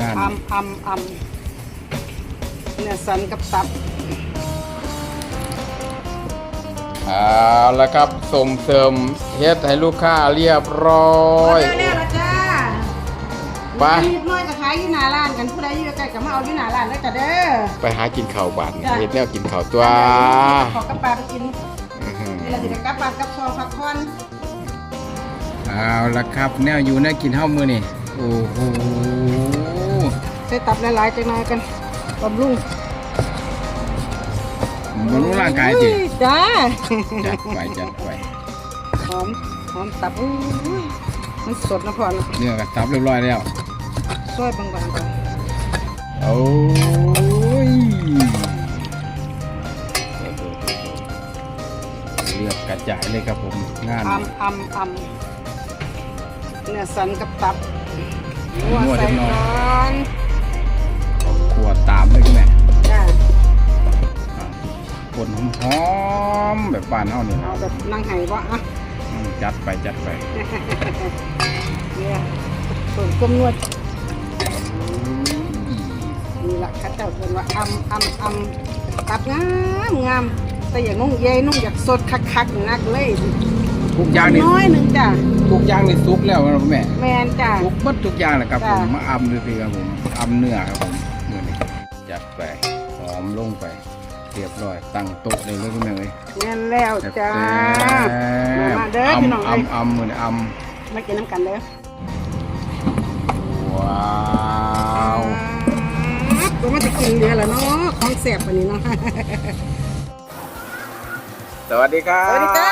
งานอำอำอำเนื้อสันกับตับเอาละครับส่งเสริมเฮ็ดให้ลูกค้าเรียบร้อยเร็วๆละจ้าไปนิดหน้อยก็ขายอยู่หน้าร้านกันผู้ใดอยู่ใกล้ก็มาเอาอยู่หน้าร้านได้จ้ะเด้อไปหากินข้าวบานจ้ะเฮ็ดแนวกินข้าวตัวขอกระปลาไปกินอื้อหือนี่เราจะได้กลับบ้านกลับซองพักผ่อนเอาละครับแนวอยู่แนวกินเฮามื้อนี่โอ้โห ใส่ตับหลายๆจังหน่อยกันบำรุงบำรุงร่างกายจิอุ้จ้า จัดไปจัดไปหอม หอมตับอุ้ยมันสดนะพ่อนะเนื้อก็ตับเรียบร้อยแล้วซอยบางๆก่อนโอ้ยเลือดกระจายเลยครับผมงานอำอำอำเนื้อสันกับตับนวดใส่เล็กน้อยก่อนขวด ตามเลยคุณแม่จ้าปนหอมๆแบบบ้านเฮานี่เอาแบบนั่งไห้บ่อะอืมจัดไปจัดไปเนี่ยส่วนก้มนวดนี่ละเข้าเจ้าเป็นว่าอำอำอำตับงามงามแต่อย่างนุ่งเยยนุ่งอยากสดคักๆนักเลยทุกอย่างนี่น้อยหนึ่งจ้ะทุกอย่างนี่สุกแล้วนะคุณแม่ แมนจ้ะทุกหมดทุกอย่างแหละครับผจ้ะมมาอำดูสิครับผมอำเนื้อครับผม งไป เรียบร้อย ตั้งโต๊ะเลยเลยคุณแม่เอ้ยแม่นแล้วจ้าแซ่บมาเด้อๆพี่น้องอำเอ้ยอำอำมือนี่อมากินน้ำกันเด้อำว้าวก็มาจะกินเดือนแล้วเนาะของแสบปานนี้เนาะสวัสดีครับ สวัสดีจ้า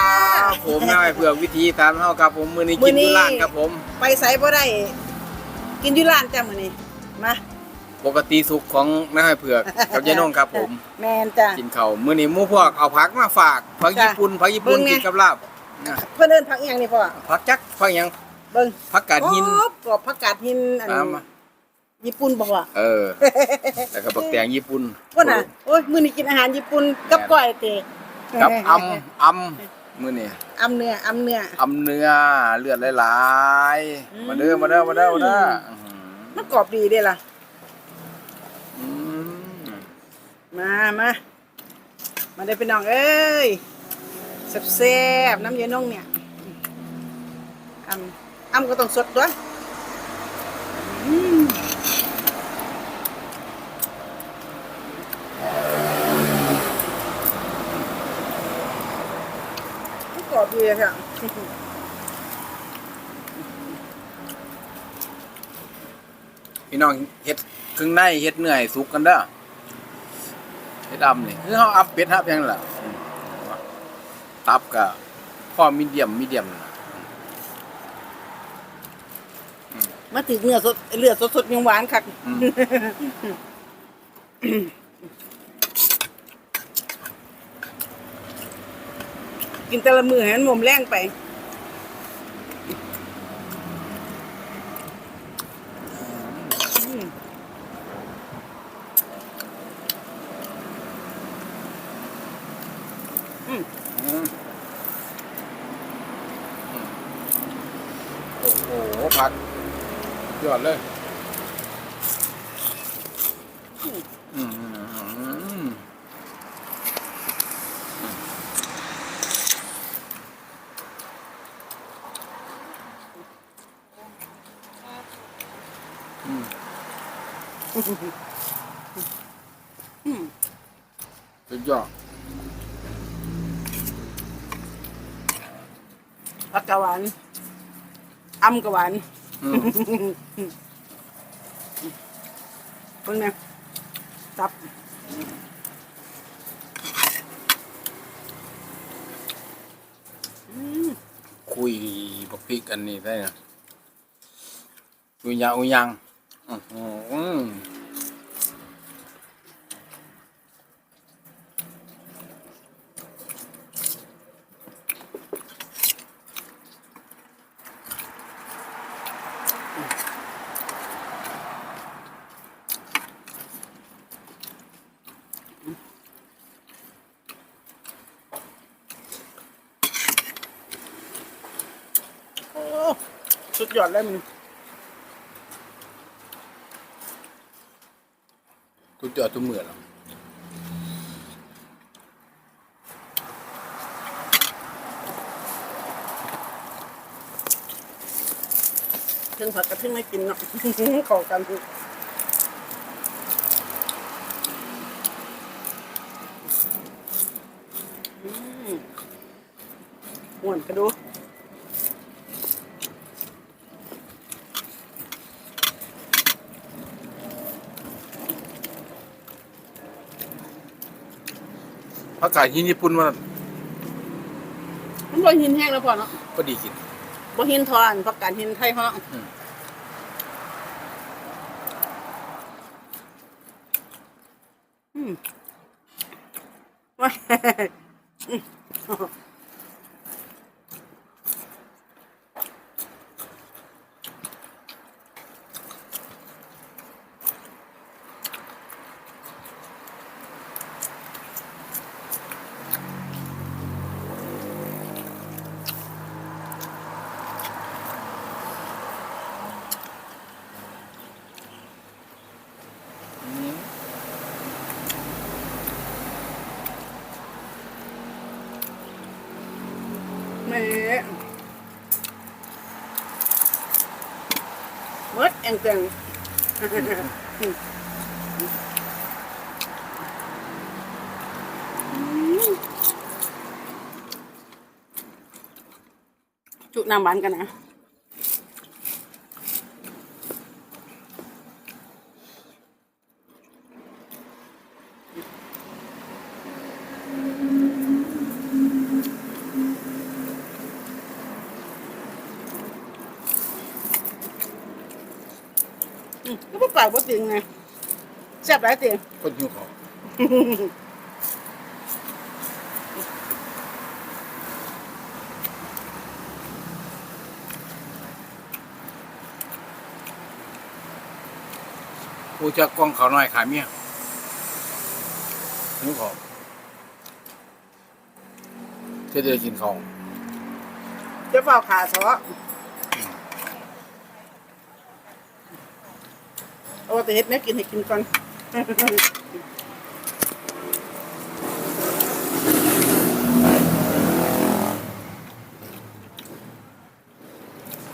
ผมนายเผือกวิธีทานเฮาครับผมมือนี้มื้กิอนนี้ที่ร้านครับผม ไปไสบ่ได้ กินอยู่ร้านจ้ะมื้อนี้มา ปกติสุกของนายเผือกกับยายน้องครับผมแมนจ้ะ กินข้าวมื้อนี้หมู่พวกเอาผักมาฝากผักจ้ะญี่ปุ่นผักญี่ปุ่นเบิ่งไง กินกับลาบนะเพิ่นเอิ้นผักอีหยังนี่พ่อผักจักผักหยังเบิ่งผักกาดหินกรอบกรอบผักกาดหินอันตามมา ญี่ปุ่นบอกว่าเออ แล้วก็บักแตงญี่ปุ่นว่าน่ะโอ้ยมื้อนี้กินอาหารญี่ปุ่นกับก้อยเตกับอำอำมื้อนี้อำเนื้ออำเนื้ออำเนื้อเลือดหลายอืม ๆมาเด้อมาเด้อมาเด้อมาเด้ออื้อหือมันกรอบดีเด้ล่ะ อืม มามามาได้พี่น้องเอ้ยแซ่บๆน้ำเย็นนงเนี่ยอำอำก็ต้องสดด้วยกรอบดีอะค่ะพี่น้องเฮ็ดเครื่องในเฮ็ดเหนื้อให้สุกกันเด้อ ดอำนี่คือเฮาอัพเป็ดฮับยังนั่นล่ะอืมตับก็พอมีเดียมมีเดียมนั่นล่ะมาถึงเนื้อสดเลือดสดๆยังหวานคักอืมกินแต่ละมือให้มันหมมแรงไป อืม อืม อืม โอ้โหผักยอดเลยอืมอืมอืมสุดยอด ผักกะหวานอำกะหวานอืมเพิ่งนะตับคุยบักพริกอันนี้ได้นะอุยยังอุยยังอื้อหือ โอ้ สุดยอดเลยมันทุกจอดทุกมือแล้ว เพิ่งผัดกับเพิ่งไม่กินเนาะขอกันอืมหวนกระดูผักกาดหินญี่ปุ่นมันมันบ่หินแห้งแล้วพอเนาะก็ดีกิน บ่หินทอนผักกาดหินไทยเนาะอืม อืมว้ายอืม อืม แหม่ เองเตียงจุน้ำหวานกันนะากบ่ติงไงแซ่บหลายติงคนหิวของกูจะกล้องเขาหน่อยขายเมียหิวของเจะเดือกินของจะเฝ้าขาซอเอา แต่เฮ็ดแม่กินให้กินก่อน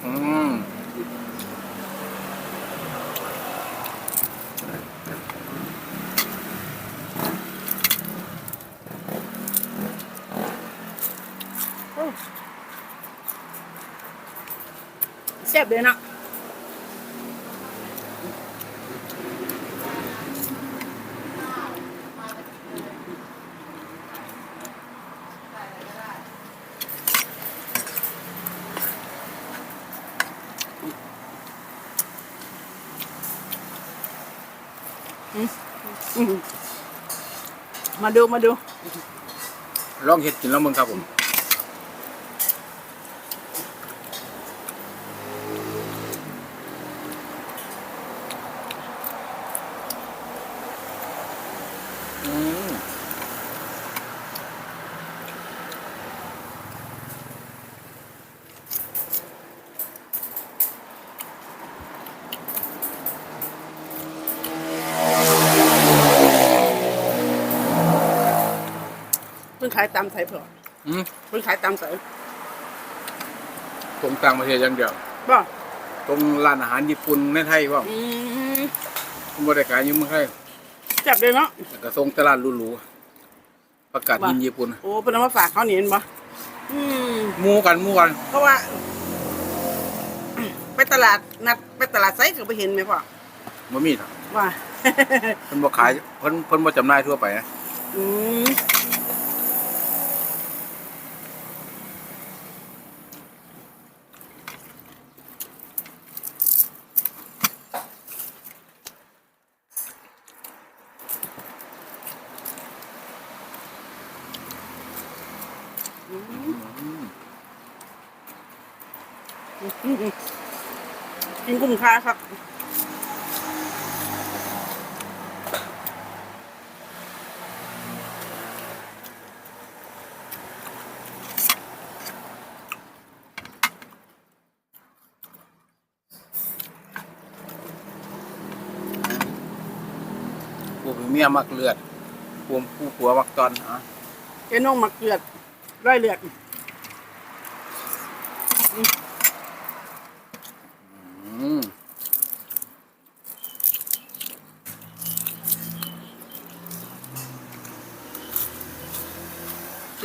อืมแซ่บเลยเนาะ มาดูมาดู ลองเห็ดกินแล้วมึงครับผม ขายตามใส่เผื่ออืมเพิ่งขายตามใส่ตรงต่างประเทศอย่างเดียวบ่ตรงร้านอาหารญี่ปุ่นในไทยว่าอืมบริการอยู่เมืองไทยแซ่บเลยเนาะแล้วก็ส่งตลาดหรูๆประกาศหินญี่ปุ่นโอ้เป็นเอามาฝากเขานี่เห็นบ่อืมหมู่กันหมู่กันเพราะว่า ไปตลาดนัดไปตลาดไซส์ก็ไปเห็นไหมพ่อบ่มีหรอกว่า เพิ่นบ่ขายเพิ่นเพิ่นบ่จำหน่ายทั่วไปนะอืม กินกุ้งค่าครับอผู้เป็นเมียมักเลือดผู้ผู้ผัวมักตอนอะเจ้น้องหมักเลือดร้อยเลือด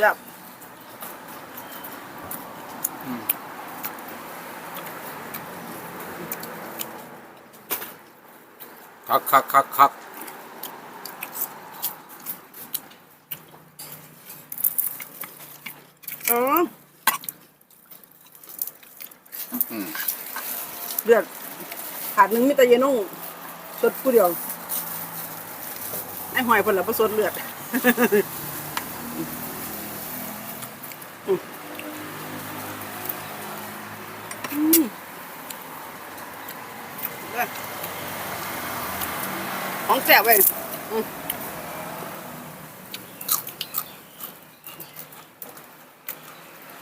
จับคักคักคักคักอ๋ออืมเลือดขาดหนึ่งมิตรเยนุ่งสดผู้เดียวไอ้หอยคนละผสมเลือด ของแสบเว้ยอืม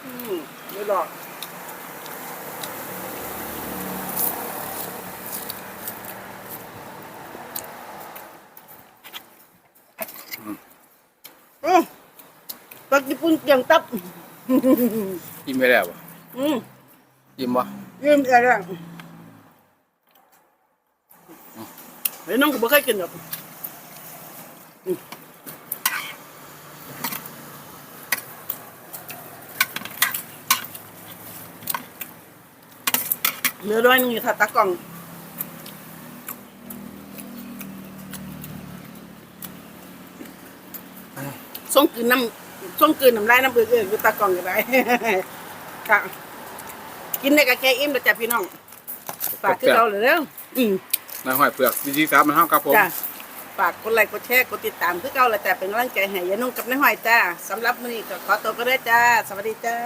อืมไม่หรอกอืมปักญี่ปุ่นเกียงตับยิ้มไม่ได้ปะอืมยิ้มวะยืมอะ ไรอะเฮ้ยน้องก็บ่เคยกินหรอกอืมเหลือร้อยนึงอยู่ถ้าตากล่องส่งกลืนน้ำส่งกลืนน้ำลายน้ำเบื่อเอืออยู่ตากล่องกันได้ค่ะกินได้กับแกอิ่มแล้วจ้ะพี่น้องฝากคือเราเลยเด้ออืม นายห้อยเปลือกวิธีการมันห้ามครับผมจ้ะฝากกดไลค์กดแชร์กดติดตามคือเก่าและแต่เป็นกำลังใจให้ยายนุ่งกับนายหอยจ้าสำหรับมื้อนี้ก็ขอตัวก็ได้อจ้า สวัสดีจ้า